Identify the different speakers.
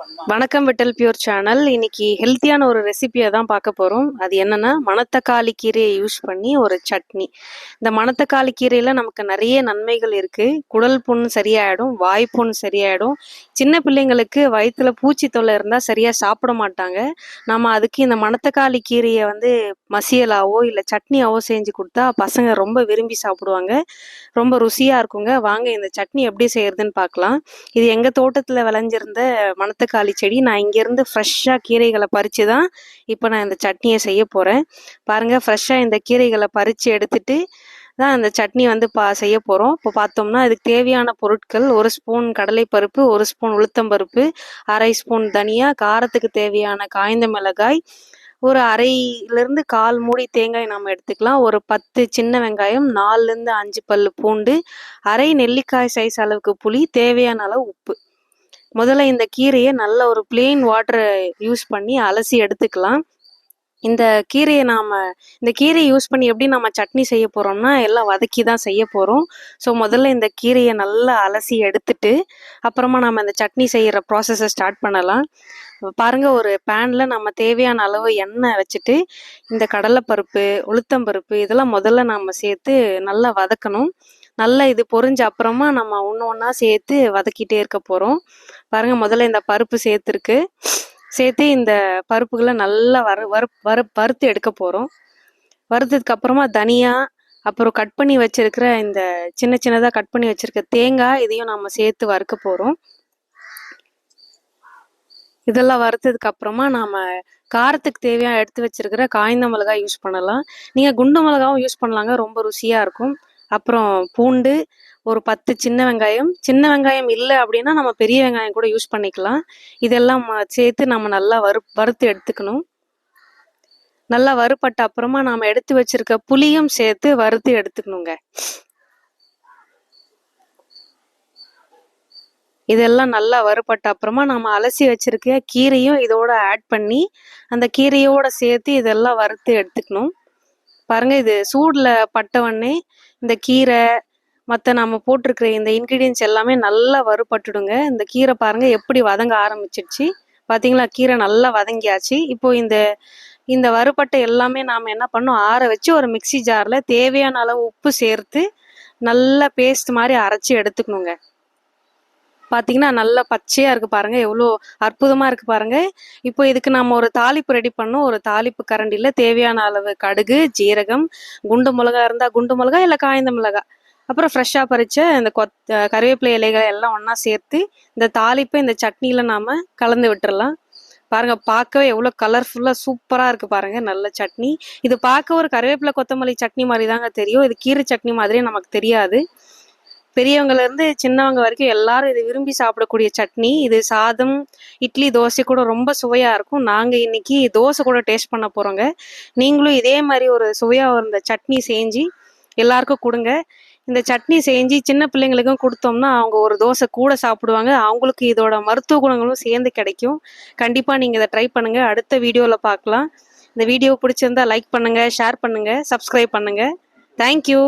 Speaker 1: வணக்கம் Vittal pure channel. இன்னைக்கு ஹெல்த்தியான ஒரு ரெசிபியை தான் பார்க்க போகிறோம் அது என்னன்னா மணத்தக்காளி கீரையை யூஸ் பண்ணி ஒரு சட்னி. இந்த மணத்தக்காளி கீரையில் நமக்கு நிறைய நன்மைகள் இருக்குது குடல் புண் சரியாயிடும் வாய் புண் சரியாயிடும். சின்ன பிள்ளைங்களுக்கு வயிற்றுல பூச்சி தொல்லை இருந்தால் சரியாக சாப்பிட மாட்டாங்க. நம்ம அதுக்கு இந்த மணத்தக்காளி கீரையை வந்து மசியலாவோ இல்லை சட்னியாவோ செஞ்சு கொடுத்தா பசங்க ரொம்ப விரும்பி சாப்பிடுவாங்க. ரொம்ப ருசியாக இருக்குங்க. வாங்க இந்த சட்னி எப்படி செய்யறதுன்னு பார்க்கலாம். இது எங்கள் தோட்டத்தில் விளைஞ்சிருந்த மணத்தக்காளி செடி. நான் இங்கேருந்து ஃப்ரெஷ்ஷாக கீரைகளை பறித்து தான் இப்போ நான் இந்த சட்னியை செய்ய போகிறேன் பாருங்கள் ஃப்ரெஷ்ஷாக இந்த கீரைகளை பறித்து எடுத்துட்டு தான் அந்த சட்னி வந்து பா செய்ய போகிறோம் இப்போ பார்த்தோம்னா அதுக்கு தேவையான பொருட்கள் ஒரு ஸ்பூன் கடலைப்பருப்பு ஒரு ஸ்பூன் உளுத்தம்பருப்பு அரை ஸ்பூன் தனியா காரத்துக்கு தேவையான காய்ந்த மிளகாய் ஒரு அரையிலிருந்து கால் மூடி தேங்காய் நம்ம எடுத்துக்கலாம். ஒரு பத்து சின்ன வெங்காயம் நாலுலேருந்து அஞ்சு பல் பூண்டு அரை நெல்லிக்காய் சைஸ் அளவுக்கு புளி தேவையான அளவு உப்பு. முதல்ல இந்த கீரையை நல்ல ஒரு பிளெயின் வாட்டரை யூஸ் பண்ணி அலசி எடுத்துக்கலாம். இந்த கீரையை நாம் இந்த கீரையை யூஸ் பண்ணி எப்படி நம்ம சட்னி செய்ய போகிறோம்னா எல்லாம் வதக்கி தான் செய்ய போகிறோம் ஸோ முதல்ல இந்த கீரையை நல்லா அலசி எடுத்துட்டு அப்புறமா நம்ம இந்த சட்னி செய்கிற ப்ராசஸை ஸ்டார்ட் பண்ணலாம். பாருங்க ஒரு பேனில் நம்ம தேவையான அளவு எண்ணெய் வச்சுட்டு இந்த கடலைப்பருப்பு உளுத்தம்பருப்பு இதெல்லாம் முதல்ல நம்ம சேர்த்து நல்லா வதக்கணும். நல்லா இது பொரிஞ்ச அப்புறமா நம்ம ஒன்று ஒன்றா சேர்த்து வதக்கிட்டே இருக்க போகிறோம் பாருங்க முதல்ல இந்த பருப்பு சேர்த்துருக்கு. சேர்த்து இந்த பருப்புகளை நல்லா வறு வறு வறு வறுத்து எடுக்க போகிறோம் வறுத்ததுக்கு அப்புறமா தனியா அப்புறம் கட் பண்ணி வச்சிருக்கிற இந்த சின்ன சின்னதாக கட் பண்ணி வச்சிருக்க தேங்காய் இதையும் நம்ம சேர்த்து வறுக்க போகிறோம் இதெல்லாம் வறுத்ததுக்கு அப்புறமா நாம காரத்துக்கு தேவையான எடுத்து வச்சிருக்கிற காய்ந்த மிளகாய் யூஸ் பண்ணலாம். நீங்கள் குண்டு மிளகாவும் யூஸ் பண்ணலாங்க ரொம்ப ருசியாக இருக்கும். அப்புறம் பூண்டு ஒரு பத்து சின்ன வெங்காயம். சின்ன வெங்காயம் இல்லை அப்படின்னா நம்ம பெரிய வெங்காயம் கூட யூஸ் பண்ணிக்கலாம். இதெல்லாம் ம- சேர்த்து நம்ம நல்லா வறு வறுத்து எடுத்துக்கணும். நல்லா வறுபட்ட அப்புறமா நாம எடுத்து வச்சிருக்க புளியும் சேர்த்து வறுத்து எடுத்துக்கணுங்க. இதெல்லாம் நல்லா வறுபட்ட அப்புறமா நம்ம அலசி வச்சிருக்க கீரையும் இதோட ஆட் பண்ணி அந்த கீரையோட சேர்த்து இதெல்லாம் வறுத்து எடுத்துக்கணும். பாருங்க இது சூடில் பட்டவொடனே இந்த கீரை மற்ற நம்ம போட்டிருக்கிற இந்த இன்க்ரீடியன்ஸ் எல்லாமே நல்லா வறுபட்டுடுங்க. இந்த கீரை பாருங்க எப்படி வதங்க ஆரம்பிச்சிடுச்சு. பார்த்தீங்களா கீரை நல்லா வதங்கியாச்சு. இப்போ இந்த இந்த வறுபட்டை எல்லாமே நாம் என்ன பண்ணோம் ஆற வச்சு ஒரு மிக்ஸி ஜாரில் தேவையான அளவு உப்பு சேர்த்து நல்லா பேஸ்ட் மாதிரி அரைச்சி எடுத்துக்கணுங்க. பார்த்தீங்கன்னா நல்லா பச்சையாக இருக்குது பாருங்கள் எவ்வளோ அற்புதமாக இருக்குது பாருங்கள் இப்போ இதுக்கு நம்ம ஒரு தாளிப்பு ரெடி பண்ணோம் ஒரு தாளிப்பு கரண்டியில் தேவையான அளவு கடுகு ஜீரகம் குண்டு மிளகா இருந்தால் குண்டு மிளகா இல்லை காய்ந்த மிளகா. அப்புறம் ஃப்ரெஷ்ஷாக பறித்த இந்த கொத் கருவேப்பிலை இலைகள் எல்லாம் ஒன்றா சேர்த்து இந்த தாளிப்பை இந்த சட்னியில் நாம் கலந்து விட்டுறலாம். பாருங்க பார்க்கவே எவ்வளோ கலர்ஃபுல்லாக சூப்பராக இருக்குது பாருங்க. நல்ல சட்னி. இது பார்க்க ஒரு கருவேப்பிலை கொத்தமல்லி சட்னி மாதிரி தாங்க தெரியும். இது கீரை சட்னி மாதிரியே நமக்கு தெரியாது. பெரியவங்கல இருந்து சின்னவங்க வரைக்கும் எல்லாரும் இது விரும்பி சாப்பிடக்கூடிய சட்னி இது சாதம் இட்லி தோசை கூட ரொம்ப சுவையா இருக்கும். நாங்க இன்னைக்கு தோசை கூட டேஸ்ட் பண்ண போறோங்க. நீங்களும் இதே மாதிரி ஒரு சுவையா இருந்த சட்னி செஞ்சு எல்லாருக்கும் கொடுங்க. இந்த சட்னி செஞ்சு சின்ன பிள்ளைங்களுக்கும் கொடுத்தோம்னா அவங்க ஒரு தோசை கூட சாப்பிடுவாங்க. அவங்களுக்கு இதோட மருத்துவ குணங்களும் சேர்ந்து கிடைக்கும். கண்டிப்பா நீங்க இதை ட்ரை பண்ணுங்க. அடுத்த வீடியோல பார்க்கலாம். இந்த வீடியோ பிடிச்சிருந்தா லைக் பண்ணுங்க ஷேர் பண்ணுங்க சப்ஸ்கிரைப் பண்ணுங்க. தேங்க்யூ